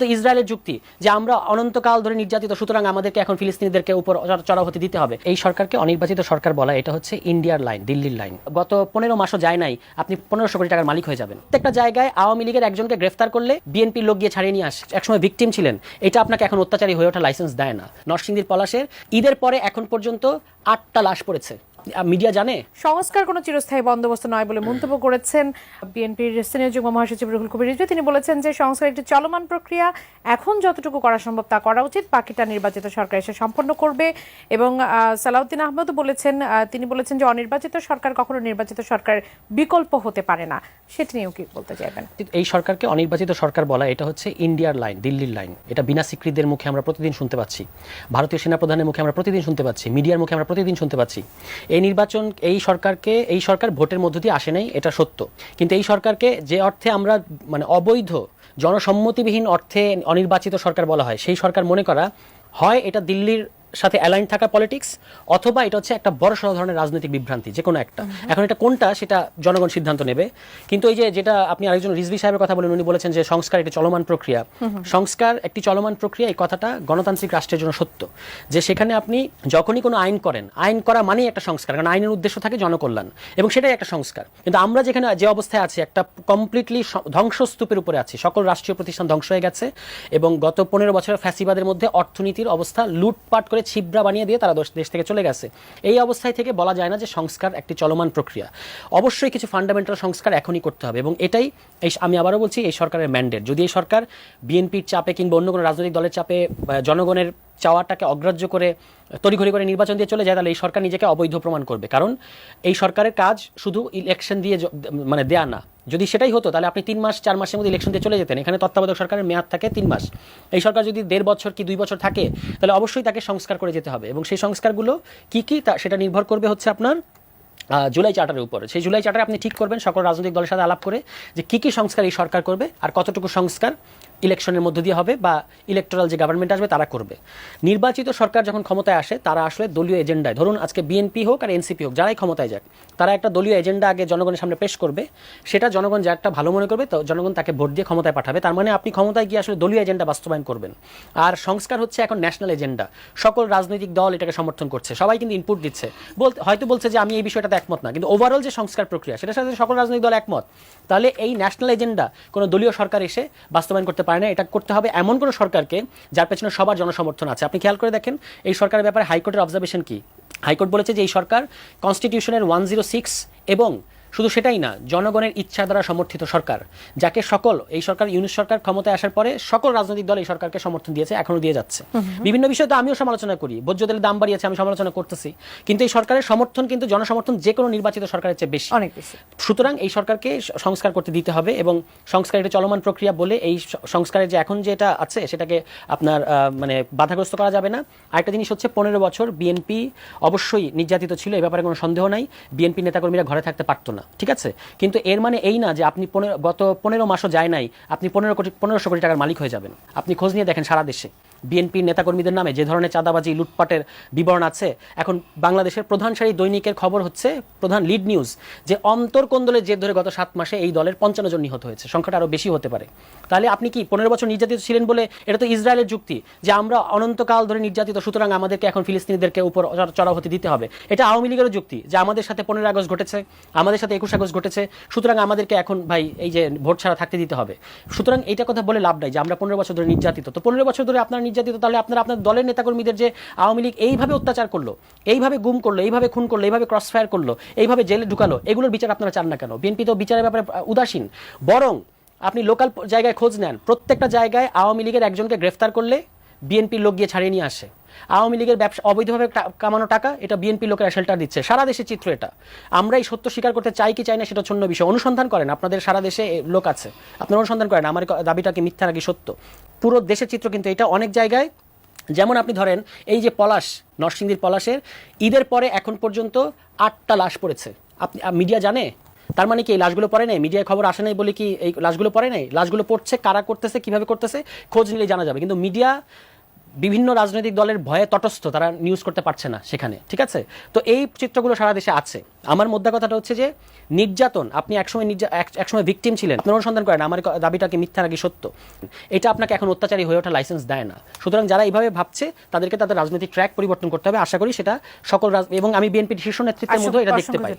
তো ইসরায়েলের যুক্তি যে আমরা অনন্তকাল ধরে নির্যাতিত, সুতরাং আমাদেরকে এখন ফিলিস্তিনিদেরকে উপর চড়াও হতে দিতে হবে। এই সরকারকে অনির্বাচিত সরকার বলা, এটা হচ্ছে ইন্ডিয়ার লাইন, দিল্লির লাইন। গত পনেরো মাসও যায় নাই, আপনি পনেরোশো কোটি টাকার মালিক হয়ে যাবেন। প্রত্যেকটা জায়গায় আওয়ামী লীগের একজনকে গ্রেফতার করলে বিএনপির লোক গিয়ে ছাড়িয়ে নিয়ে আসে একসময় ভিকটিম ছিলেন। এটা আপনাকে এখন অত্যাচারী হয়ে ওঠা লাইসেন্স দেয় না। নরসিংদীর পলাশের ঈদের পরে এখন পর্যন্ত আটটা লাশ পড়েছে। মিডিয়া জানে? সংস্কার কোনো চিরস্থায়ী বন্দোবস্ত নয় বলে মন্তব্য করেছেন বিএনপির সিনিয়র যুগ্ম মহাসচিব রুহুল কবির রিজভী। তিনি বলেছেন যে সংস্কার একটি চলমান প্রক্রিয়া এখন যতটুকু করা সম্ভব তা করা উচিত বাকিটা নির্বাচিত সরকার এসে সম্পন্ন করবে। এবং সালাউদ্দিন আহমেদও বলেছেন তিনি বলেছেন যে অনির্বাচিত সরকার কখনো নির্বাচিত সরকার বিকল্প হতে পারে না। সেটি নিয়েও কি বলতে চাইবেন? এই সরকারকে অনির্বাচিত সরকার বলা এটা হচ্ছে ইন্ডিয়ার লাইন দিল্লির লাইন। এটা বিনা স্বীকৃতিদের মুখে আমরা প্রতিদিন শুনতে পাচ্ছি। ভারতীয় সেনাপ্রধানের মুখে আমরা প্রতিদিন শুনতে পাচ্ছি মিডিয়ার মুখে আমরা প্রতিদিন শুনতে পাচ্ছি। এই নির্বাচন, এই সরকারকে, এই সরকার ভোটের মধ্য দিয়ে আসে নাই, এটা সত্য। কিন্তু এই সরকারকে যে অর্থে আমরা মানে অবৈধ, জনসম্মতিবিহীন অর্থে অনির্বাচিত সরকার বলা হয়, সেই সরকার মনে করা, হয় এটা দিল্লির সাথে অ্যালাইন থাকা পলিটিক্স অথবা এটা হচ্ছে একটা বড় সড় ধরনের রাজনৈতিক বিভ্রান্তি যে কোনো একটা এখন এটা কোনটা সেটা জনগণ সিদ্ধান্ত নেবে। কিন্তু এই যে যেটা আপনি আরেকজন রিজভি সাহেবের কথা বলেন উনি বলেছেন যে সংস্কার একটি চলমান প্রক্রিয়া। সংস্কার একটি চলমান প্রক্রিয়া এই কথাটা গণতান্ত্রিক রাষ্ট্রের জন্য সত্য। যে সেখানে আপনি যখনই কোনো আইন করেন আইন করা মানেই একটা সংস্কার কারণ আইনের উদ্দেশ্য থাকে জনকল্যাণ এবং সেটাই একটা সংস্কার। কিন্তু আমরা যেখানে যে অবস্থায় আছি একটা কমপ্লিটলি ধ্বংসস্তূপের উপরে আছি। সকল রাষ্ট্রীয় প্রতিষ্ঠান ধ্বংস হয়ে গেছে এবং গত পনেরো বছরের ফ্যাসিবাদের মধ্যে অর্থনীতির অবস্থা লুটপাট করে ছিবরা বানিয়ে দিয়ে তারা দেশ- থেকে চলে গেছে। এই অবস্থায় থেকে বলা যায় না যে সংস্কার একটি চলমান প্রক্রিয়া। অবশ্যই কিছু ফান্ডামেন্টাল সংস্কার এখনই করতে হবে এবং এটাই এই আমি আবারও বলছি, এই সরকারের ম্যান্ডেট যদি এই সরকার বিএনপির চাপে কিংবা অন্য কোনো রাজনৈতিক দলের চাপে জনগণের চাওয়াটাকে অগ্রাহ্য করে, তড়িঘড়ি করে নির্বাচন দিয়ে চলে যায়, তাহলে এই সরকার নিজেকে অবৈধ প্রমাণ করবে। কারণ এই সরকারের কাজ শুধু ইলেকশন দিয়ে মানে দেয়া না। যদি সেটাই হতো, তাহলে আপনি তিন মাস, চার মাসের মধ্যে ইলেকশন দিয়ে চলে যেতেন। এখানে তত্ত্বাবধায়ক সরকারের মেয়াদ থাকে তিন মাস। এই সরকার যদি দেড় বছর কি দুই বছর থাকে, তাহলে অবশ্যই তাকে সংস্কার করে যেতে হবে। এবং সেই সংস্কারগুলো কি কি, তা সেটা নির্ভর করবে হচ্ছে আপনার জুলাই চার্টারের উপরে। সেই জুলাই চার্টারে আপনি ঠিক করবেন, সকল রাজনৈতিক দলের সাথে আলাপ করে যে কী কী সংস্কার এই সরকার করবে আর কতটুকু সংস্কার ইলেকশনের মধ্য দিয়ে হবে বা ইলেকটোরাল যে গভর্নমেন্ট আসবে তারা করবে। নির্বাচিত সরকার যখন ক্ষমতায় আসে, তারা আসলে দলীয় এজেন্ডায়। ধরুন আজকে বিএনপি হোক আর এনসিপি হোক, যারাই ক্ষমতায় যাক, তারা একটা দলীয় এজেন্ডা আগে জনগণের সামনে পেশ করবে। সেটা জনগণ যা একটা ভালো মনে করবে, তো জনগণ তাকে ভোট দিয়ে ক্ষমতায় পাঠাবে। তার মানে আপনি ক্ষমতায় গিয়ে আসলে দলীয় এজেন্ডা বাস্তবায়ন করবেন। আর সংস্কার হচ্ছে এখন ন্যাশনাল এজেন্ডা সকল রাজনৈতিক দল এটাকে সমর্থন করছে। সবাই কিন্তু ইনপুট দিচ্ছে। বলতে, হয়তো বলছে যে আমি এই বিষয়টাতে একমত না, কিন্তু ওভারঅল যে সংস্কার প্রক্রিয়া, সেটার সাথে সকল রাজনৈতিক দল একমত। তাহলে এই ন্যাশনাল এজেন্ডা কোনো দলীয় সরকার এসে বাস্তবায়ন করতে পারে না, এটা করতে হবে এমন কোনো সরকারকে যার পেছনে সবার জনসমর্থন আছে। আপনি খেয়াল করে দেখেন, এই সরকারের ব্যাপারে হাইকোর্টের অবজারভেশন কি? হাইকোর্ট বলেছে যে এই সরকার কনস্টিটিউশনের ওয়ান জিরো সিক্স এবং শুধু সেটাই না জনগণের ইচ্ছা দ্বারা সমর্থিত সরকার যাকে সকল এই সরকার ইউনিট সরকার ক্ষমতায় আসার পরে সকল রাজনৈতিক দল এই সরকারকে সমর্থন দিয়েছে এখনও দিয়ে যাচ্ছে। বিভিন্ন বিষয়ে তো আমিও সমালোচনা করি ভোজ্য তেলের দাম বাড়িয়েছে আমি সমালোচনা করতেছি। কিন্তু এই সরকারের সমর্থন কিন্তু জনসমর্থন যে কোনো নির্বাচিত সরকারের চেয়ে বেশি। অনেক বেশি। সুতরাং এই সরকারকে সংস্কার করতে দিতে হবে এবং সংস্কার এটা চলমান প্রক্রিয়া বলে এই সংস্কারের যে এখন যেটা আছে সেটাকে আপনার মানে বাধাগ্রস্ত করা যাবে না। আরেকটা জিনিস হচ্ছে পনেরো বছর বিএনপি অবশ্যই নির্যাতিত ছিল এ ব্যাপারে কোনো সন্দেহ নাই। বিএনপি নেতাকর্মীরা ঘরে থাকতে পারতো না। ঠিক আছে? কিন্তু এর মানে এই না যে আপনি পনেরো, গত পনেরো মাসও যায় নাই, আপনি পনেরো কোটি, পনেরোশো কোটি টাকার মালিক হয়ে যাবেন। আপনি খোঁজ নিয়ে দেখেন সারা দেশে। বিএনপির নেতাকর্মীদের নামে যে ধরনের চাঁদাবাজি, লুটপাটের বিবরণ আছে। এখন বাংলাদেশের প্রধান সারি দৈনিকের খবর হচ্ছে, প্রধান লিড নিউজ, যে অন্তর কোন্দলের জের ধরে গত সাত মাসে এই দলের পঞ্চান্ন জন নিহত হয়েছে। সংখ্যাটা আরও বেশি হতে পারে। তাহলে আপনি কি পনেরো বছর নির্যাতিত ছিলেন বলে এটা তো ইসরায়েলের যুক্তি, যে আমরা অনন্তকাল ধরে নির্যাতিত, সুতরাং আমাদেরকে এখন ফিলিস্তিনিদেরকে উপর চড়- চড়াও হতে দিতে হবে। এটা আওয়ামী লীগেরও যুক্তি, যে আমাদের সাথে পনেরো আগস্ট ঘটেছে, আমাদের সাথে একুশ আগস্ট ঘটেছে, সুতরাং আমাদেরকে এখন ভাই এই যে ভোট ছাড়া থাকতে দিতে হবে। সুতরাং এইটা কথা বলে লাভ নাই, যে আমরা পনেরো বছর ধরে নির্যাতিত। তো পনেরো বছর ধরে আপনারা নির্যাতিত, তাহলে আপনারা আপনার দলের নেতাকর্মীদের যে আওয়ামী লীগ এইভাবে অত্যাচার করল, এইভাবে গুম করল, এইভাবে খুন করল, এইভাবে ক্রস ফায়ার করল, এইভাবে জেলে ঢুকালো, এগুলোর বিচার আপনারা চান না কেন? বিএনপি তো বিচারের ব্যাপারে উদাসীন। বরং আপনি লোকাল জায়গায় খোঁজ নেন, প্রত্যেকটা জায়গায় আওয়ামী লীগের একজনকে গ্রেফতার করলে বিএনপির লোক গিয়ে ছাড়িয়ে নিয়ে আসে। আওয়ামী লীগের ব্যবসা অবৈধভাবে কামানো টাকা, এটা বিএনপি লোকেরা শেল্টার দিচ্ছে। সারা দেশের চিত্র এটা। আমরা এই সত্য স্বীকার করতে চাই কি চাই না সেটা অন্য বিষয়। অনুসন্ধান করেন, আপনাদের সারা দেশে লোক আছে। আপনারা অনুসন্ধান করেন, আমার দাবিটা কি মিথ্যা নাকি সত্য? পুরো দেশের চিত্র কিন্তু এটা অনেক জায়গায়। যেমন আপনি ধরেন, এই যে পলাশ, নরসিংদীর পলাশের, ঈদের পরে এখন পর্যন্ত আটটা লাশ পড়েছে। আপনি মিডিয়া জানে? তার মানে কি এই লাশগুলো পড়ে নাই? মিডিয়ায় খবর আসে নাই বলে কি এই লাশগুলো পড়ে নাই? লাশগুলো পড়ছে কারা করতেছে কীভাবে করতেছে? খোঁজ নিলে জানা যাবে। কিন্তু মিডিয়া বিভিন্ন রাজনৈতিক দলের ভয়ে তটস্থ তারা নিউজ করতে পারছে না সেখানে ঠিক আছে? তো এই চিত্রগুলো সারা দেশে আছে। আমার মোদ্দা কথাটা হচ্ছে যে নির্যাতন আপনি একসময় একসময় ভিকটিম ছিলেন আপনার অনুসন্ধান করেন আমার এই ক- দাবিটা কি মিথ্যা নাকি সত্য? এটা আপনাকে এখন অত্যাচারী হয়ে ওঠা লাইসেন্স দেয় না। সুতরাং যারা এইভাবে ভাবছে তাদেরকে তাদের রাজনৈতিক ট্র্যাক পরিবর্তন করতে হবে। আশা করি সেটা সকল এবং আমি বিএনপির শীর্ষ নেতৃত্বের মধ্যে এটা দেখতে পাই।